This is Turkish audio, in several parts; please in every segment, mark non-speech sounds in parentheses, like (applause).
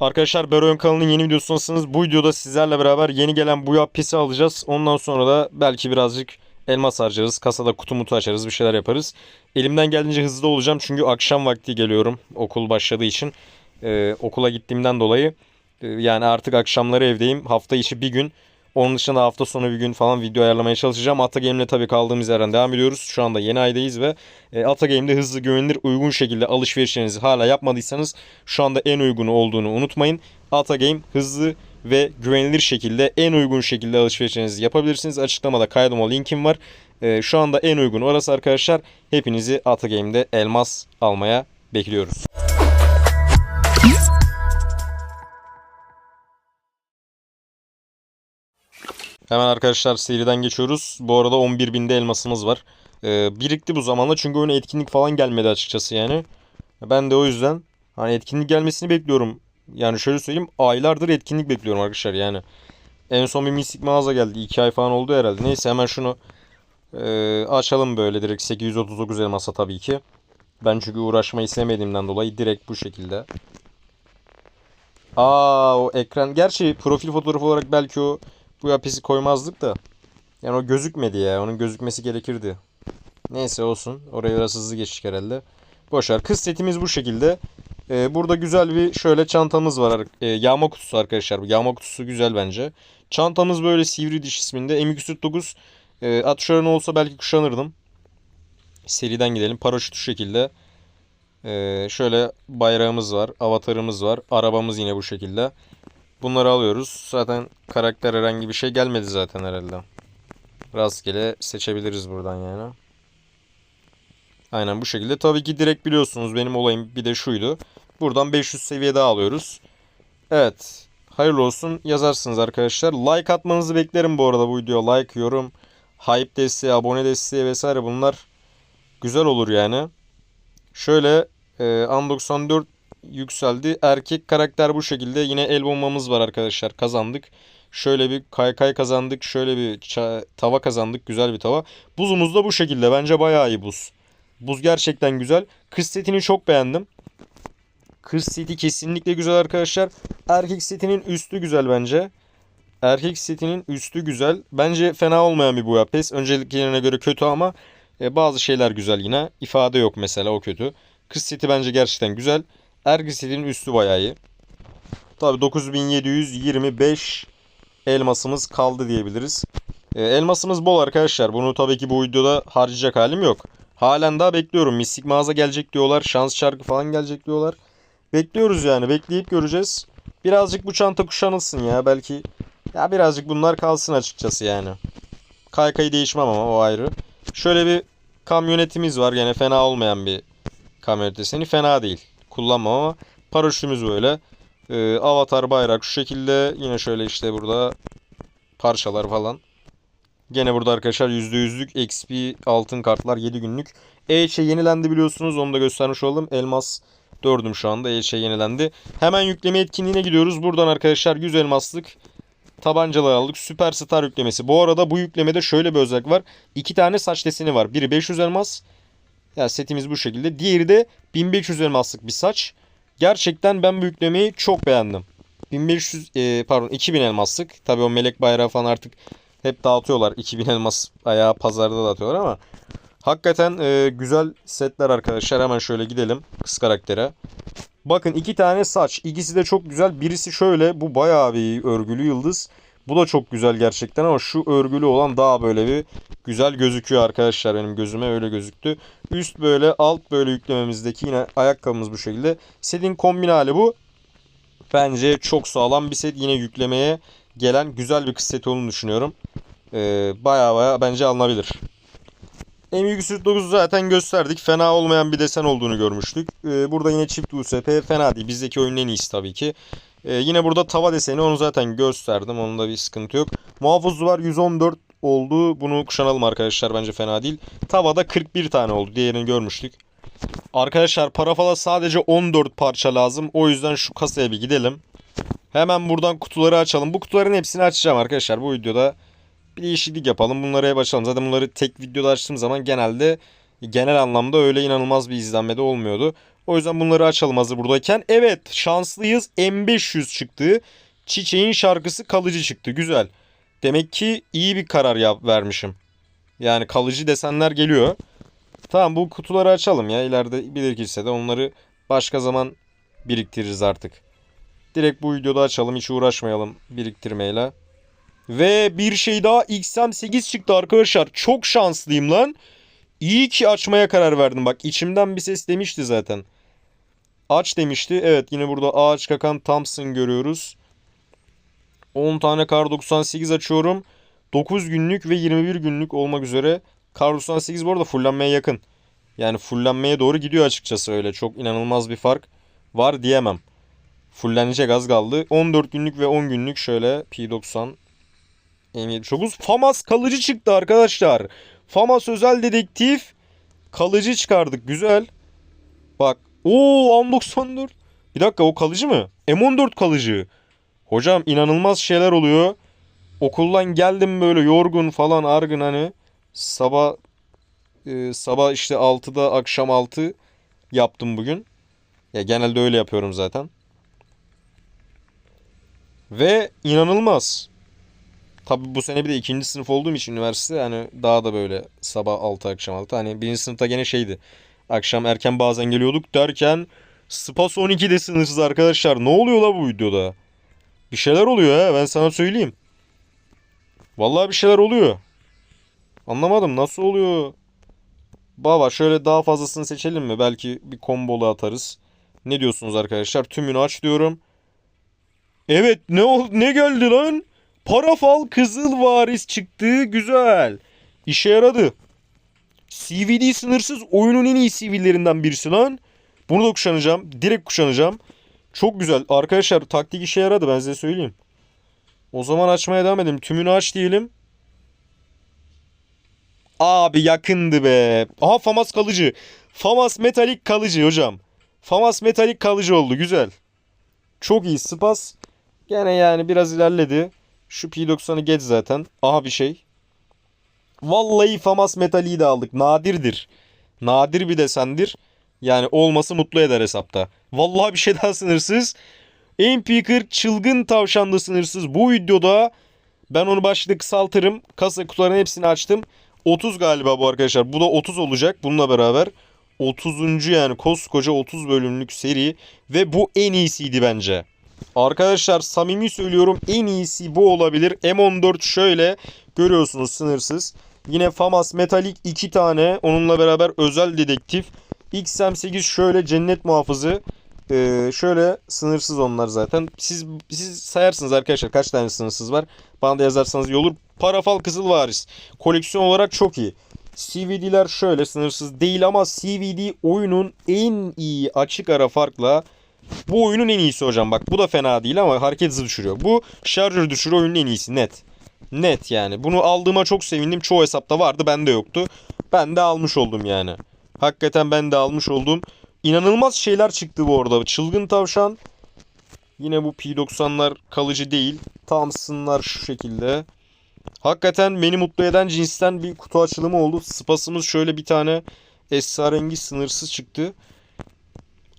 Arkadaşlar Beroyan kanalının yeni videosundasınız. Bu videoda sizlerle beraber yeni gelen bu yap pisi alacağız. Ondan sonra da belki birazcık elmas harcarız. Kasada kutu mutu açarız bir şeyler yaparız. Elimden geldiğince hızlı olacağım çünkü akşam vakti geliyorum okul başladığı için. Ee, okula gittiğimden dolayı e, yani artık akşamları evdeyim. Hafta içi bir gün. Onun dışında hafta sonu bir gün falan video ayarlamaya çalışacağım. Atagame'le tabii kaldığımız yerden devam ediyoruz. Şu anda yeni aydayız ve e, Atagame'de hızlı, güvenilir, uygun şekilde alışverişlerinizi hala yapmadıysanız şu anda en uygunu olduğunu unutmayın. Atagame hızlı ve güvenilir şekilde en uygun şekilde alışverişlerinizi yapabilirsiniz. Açıklamada kaydolma linkim var. E, şu anda en uygun orası arkadaşlar. Hepinizi Atagame'de elmas almaya bekliyoruz. Hemen arkadaşlar seriden geçiyoruz. Bu arada 11.000'de elmasımız var. Ee, birikti bu zamanla çünkü oyuna etkinlik falan gelmedi açıkçası yani. Ben de o yüzden hani etkinlik gelmesini bekliyorum. Yani şöyle söyleyeyim aylardır etkinlik bekliyorum arkadaşlar yani. En son bir mistik mağaza geldi. 2 ay falan oldu herhalde. Neyse hemen şunu e, açalım böyle direkt 839 elmasa tabii ki. Ben çünkü uğraşmayı sevmediğimden dolayı direkt bu şekilde. Aa o ekran. Gerçi profil fotoğrafı olarak belki o bu yapısı koymazdık da. Yani o gözükmedi ya. Onun gözükmesi gerekirdi. Neyse olsun. Oraya biraz hızlı geçtik herhalde. Boşver. Kız setimiz bu şekilde. Ee, burada güzel bir şöyle çantamız var. Ee, yağma kutusu arkadaşlar. Yağma kutusu güzel bence. Çantamız böyle sivri diş isminde. M249 e, at şöyle olsa belki kuşanırdım. Seriden gidelim. Paraşüt şu şekilde. Ee, şöyle bayrağımız var. Avatarımız var. Arabamız yine bu şekilde. Bunları alıyoruz. Zaten karakter herhangi bir şey gelmedi zaten herhalde. Rastgele seçebiliriz buradan yani. Aynen bu şekilde. Tabii ki direkt biliyorsunuz benim olayım bir de şuydu. Buradan 500 seviye daha alıyoruz. Evet. Hayırlı olsun yazarsınız arkadaşlar. Like atmanızı beklerim bu arada bu videoya. Like, yorum, hype desteği, abone desteği vesaire bunlar güzel olur yani. Şöyle e, An 94 yükseldi. Erkek karakter bu şekilde. Yine el bombamız var arkadaşlar. Kazandık. Şöyle bir kaykay kazandık. Şöyle bir tava kazandık. Güzel bir tava. Buzumuz da bu şekilde. Bence bayağı iyi buz. Buz gerçekten güzel. Kız setini çok beğendim. Kız seti kesinlikle güzel arkadaşlar. Erkek setinin üstü güzel bence. Erkek setinin üstü güzel. Bence fena olmayan bir boya pes. Önceliklerine göre kötü ama e, bazı şeyler güzel yine. İfade yok mesela o kötü. Kız seti bence gerçekten güzel. Erkek setinin üstü bayağı iyi. Tabi 9725 elmasımız kaldı diyebiliriz. E, elmasımız bol arkadaşlar. Bunu tabii ki bu videoda harcayacak halim yok. Halen daha bekliyorum. Mistik mağaza gelecek diyorlar. Şans şarkı falan gelecek diyorlar. Bekliyoruz yani. Bekleyip göreceğiz. Birazcık bu çanta kuşanılsın ya. Belki ya birazcık bunlar kalsın açıkçası yani. Kaykayı değişmem ama o ayrı. Şöyle bir kamyonetimiz var. Yani fena olmayan bir kamyonet deseni. Fena değil. Kullanmam ama paraşütümüz böyle. Ee, avatar bayrak şu şekilde. Yine şöyle işte burada parçalar falan. Gene burada arkadaşlar %100'lük XP altın kartlar 7 günlük. E-şey yenilendi biliyorsunuz. Onu da göstermiş olalım. Elmas 4'üm şu anda. E-şey yenilendi. Hemen yükleme etkinliğine gidiyoruz. Buradan arkadaşlar 100 elmaslık tabancalar aldık. Süperstar yüklemesi. Bu arada bu yüklemede şöyle bir özellik var. İki tane saç deseni var. Biri 500 elmas. Ya yani setimiz bu şekilde. Diğeri de 1500 elmaslık bir saç. Gerçekten ben bu yüklemeyi çok beğendim. 1500 e, pardon 2000 elmaslık. Tabi o melek bayrağı falan artık hep dağıtıyorlar. 2000 elmas ayağı pazarda dağıtıyorlar ama hakikaten e, güzel setler arkadaşlar. Hemen şöyle gidelim kız karaktere. Bakın iki tane saç. İkisi de çok güzel. Birisi şöyle. Bu bayağı bir örgülü yıldız. Bu da çok güzel gerçekten ama şu örgülü olan daha böyle bir güzel gözüküyor arkadaşlar. Benim gözüme öyle gözüktü. Üst böyle alt böyle yüklememizdeki yine ayakkabımız bu şekilde. Setin kombin hali bu. Bence çok sağlam bir set. Yine yüklemeye gelen güzel bir kız seti olduğunu düşünüyorum. Ee, baya baya bence alınabilir. M149'u zaten gösterdik. Fena olmayan bir desen olduğunu görmüştük. Ee, burada yine çift USP fena değil. Bizdeki oyunun en iyisi tabii ki. Ee, yine burada tava deseni onu zaten gösterdim. Onun bir sıkıntı yok. Muhafız var 114 oldu. Bunu kuşanalım arkadaşlar bence fena değil. Tavada 41 tane oldu. Diğerini görmüştük. Arkadaşlar parafala sadece 14 parça lazım. O yüzden şu kasaya bir gidelim. Hemen buradan kutuları açalım. Bu kutuların hepsini açacağım arkadaşlar. Bu videoda bir değişiklik yapalım. Bunları hep açalım. Zaten bunları tek videoda açtığım zaman genelde genel anlamda öyle inanılmaz bir izlenmede olmuyordu. O yüzden bunları açalım hazır buradayken. Evet şanslıyız. M500 çıktı. Çiçeğin şarkısı kalıcı çıktı. Güzel. Demek ki iyi bir karar yap vermişim. Yani kalıcı desenler geliyor. Tamam bu kutuları açalım ya. İleride bilirkişse de onları başka zaman biriktiririz artık. Direkt bu videoda açalım. Hiç uğraşmayalım biriktirmeyle. Ve bir şey daha XM8 çıktı arkadaşlar. Çok şanslıyım lan. İyi ki açmaya karar verdim. Bak içimden bir ses demişti zaten. Aç demişti. Evet yine burada ağaç kakan Thompson görüyoruz. 10 tane kar 98 açıyorum. 9 günlük ve 21 günlük olmak üzere. Kar 98 bu arada fullenmeye yakın. Yani fullenmeye doğru gidiyor açıkçası öyle. Çok inanılmaz bir fark var diyemem. Fullenecek az kaldı. 14 günlük ve 10 günlük şöyle P90 M79. FAMAS kalıcı çıktı arkadaşlar. FAMAS özel dedektif kalıcı çıkardık. Güzel. Bak. Oo M94. Bir dakika o kalıcı mı? M14 kalıcı. Hocam inanılmaz şeyler oluyor. Okuldan geldim böyle yorgun falan argın hani. Sabah e, sabah işte 6'da akşam 6 yaptım bugün. Ya genelde öyle yapıyorum zaten. Ve inanılmaz. Tabii bu sene bir de ikinci sınıf olduğum için üniversite yani daha da böyle sabah 6 akşam 6. Hani birinci sınıfta gene şeydi. Akşam erken bazen geliyorduk derken Spas 12'de sınırsız arkadaşlar. Ne oluyor la bu videoda? Bir şeyler oluyor ha ben sana söyleyeyim. Vallahi bir şeyler oluyor. Anlamadım nasıl oluyor? Baba şöyle daha fazlasını seçelim mi? Belki bir kombolu atarız. Ne diyorsunuz arkadaşlar? Tümünü aç diyorum. Evet ne ol ne geldi lan? Parafal Kızıl Varis çıktı. Güzel. İşe yaradı. CVD sınırsız oyunun en iyi CV'lerinden birisi lan. Bunu da kuşanacağım. Direkt kuşanacağım. Çok güzel. Arkadaşlar taktik işe yaradı ben size söyleyeyim. O zaman açmaya devam edelim. Tümünü aç diyelim. Abi yakındı be. Aha Famas kalıcı. Famas metalik kalıcı hocam. Famas metalik kalıcı oldu. Güzel. Çok iyi. Spas gene yani biraz ilerledi. Şu P90'ı geç zaten. Aha bir şey. Vallahi Famas metaliği de aldık. Nadirdir. Nadir bir desendir. Yani olması mutlu eder hesapta. Vallahi bir şey daha sınırsız. MP40 çılgın tavşanlı sınırsız. Bu videoda ben onu başlık kısaltırım. Kasa kutularının hepsini açtım. 30 galiba bu arkadaşlar. Bu da 30 olacak bununla beraber. 30. yani koskoca 30 bölümlük seri ve bu en iyisiydi bence. Arkadaşlar samimi söylüyorum en iyisi bu olabilir. M14 şöyle görüyorsunuz sınırsız. Yine FAMAS metalik 2 tane onunla beraber özel dedektif. XM8 şöyle cennet muhafızı. Ee, şöyle sınırsız onlar zaten. Siz siz sayarsınız arkadaşlar kaç tane sınırsız var. Bana da yazarsanız iyi olur. Parafal Kızıl Varis. Koleksiyon olarak çok iyi. CVD'ler şöyle sınırsız değil ama CVD oyunun en iyi açık ara farkla bu oyunun en iyisi hocam. Bak bu da fena değil ama hareket hızı düşürüyor. Bu şarjör düşürüyor oyunun en iyisi net. Net yani. Bunu aldığıma çok sevindim. Çoğu hesapta vardı bende yoktu. Ben de almış oldum yani. Hakikaten ben de almış oldum. İnanılmaz şeyler çıktı bu arada. Çılgın tavşan. Yine bu P90'lar kalıcı değil. Thompson'lar şu şekilde. Hakikaten beni mutlu eden cinsten bir kutu açılımı oldu. Spasımız şöyle bir tane esrarengi sınırsız çıktı.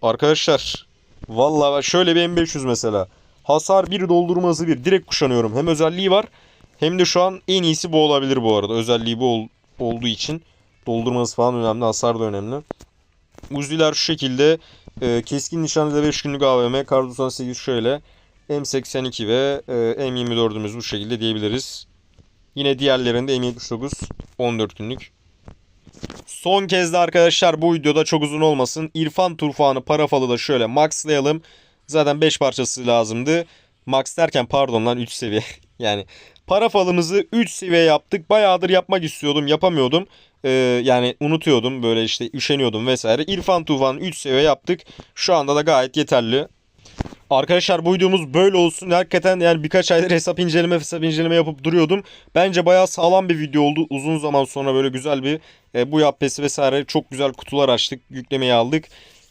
Arkadaşlar vallahi şöyle bir M500 mesela. Hasar 1 doldurma hızı 1. Direkt kuşanıyorum. Hem özelliği var hem de şu an en iyisi bu olabilir bu arada. Özelliği bu ol- olduğu için doldurma hızı falan önemli. Hasar da önemli. Uzi'ler şu şekilde. E, keskin nişancıda 5 günlük AVM. Kar 98 şöyle. M82 ve e, M24'ümüz bu şekilde diyebiliriz. Yine diğerlerinde M79 14 günlük. Son kez de arkadaşlar bu videoda çok uzun olmasın. İrfan Turfan'ı parafalı da şöyle maxlayalım. Zaten 5 parçası lazımdı. Max derken pardon lan 3 seviye. (laughs) yani parafalımızı 3 seviye yaptık. Bayağıdır yapmak istiyordum yapamıyordum. Ee, yani unutuyordum böyle işte üşeniyordum vesaire. İrfan Tufan 3 seviye yaptık. Şu anda da gayet yeterli. Arkadaşlar bu videomuz böyle olsun. Hakikaten yani birkaç aydır hesap inceleme hesap inceleme yapıp duruyordum. Bence bayağı sağlam bir video oldu. Uzun zaman sonra böyle güzel bir e, bu yapesi vesaire çok güzel kutular açtık. Yüklemeyi aldık.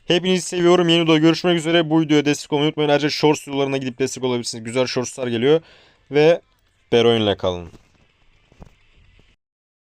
Hepinizi seviyorum. Yeni videoda görüşmek üzere. Bu videoya destek olmayı unutmayın. Ayrıca shorts videolarına gidip destek olabilirsiniz. Güzel shortslar geliyor. Ve Beroin'le kalın.